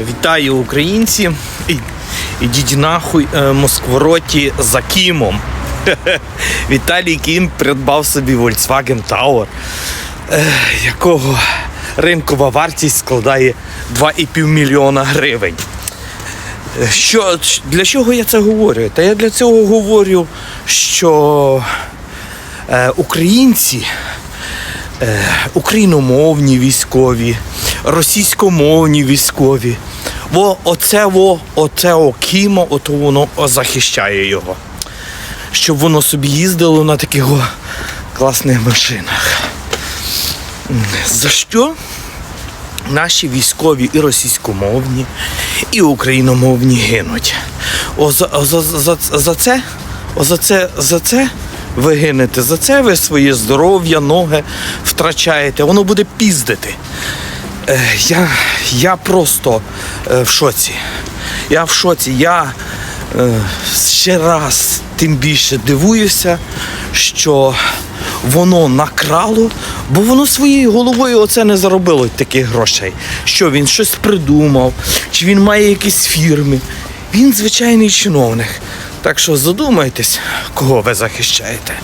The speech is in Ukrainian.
Вітаю українці. Ідіть нахуй е, Москвороті за Кімом. Віталій Кім придбав собі Volkswagen Tower, е, якого ринкова вартість складає 2,5 мільйона гривень. Е, Що, для чого я це говорю? Та я для цього говорю, що українці україномовні військові, російськомовні військові. Во оце во, оце о кімо, ото воно захищає його. Щоб воно собі їздило на таких о, класних машинах. За що наші військові і російськомовні, і україномовні гинуть? О, за, за, за, за це, о, за це, за це ви гинете, за це ви своє здоров'я, ноги втрачаєте, воно буде піздити. Е, я, я просто е, в шоці. Я в шоці. Я е, ще раз тим більше дивуюся, що воно накрало, бо воно своєю головою оце не заробило таких грошей. Що він щось придумав, чи він має якісь фірми. Він звичайний чиновник. Так що задумайтесь, кого ви захищаєте.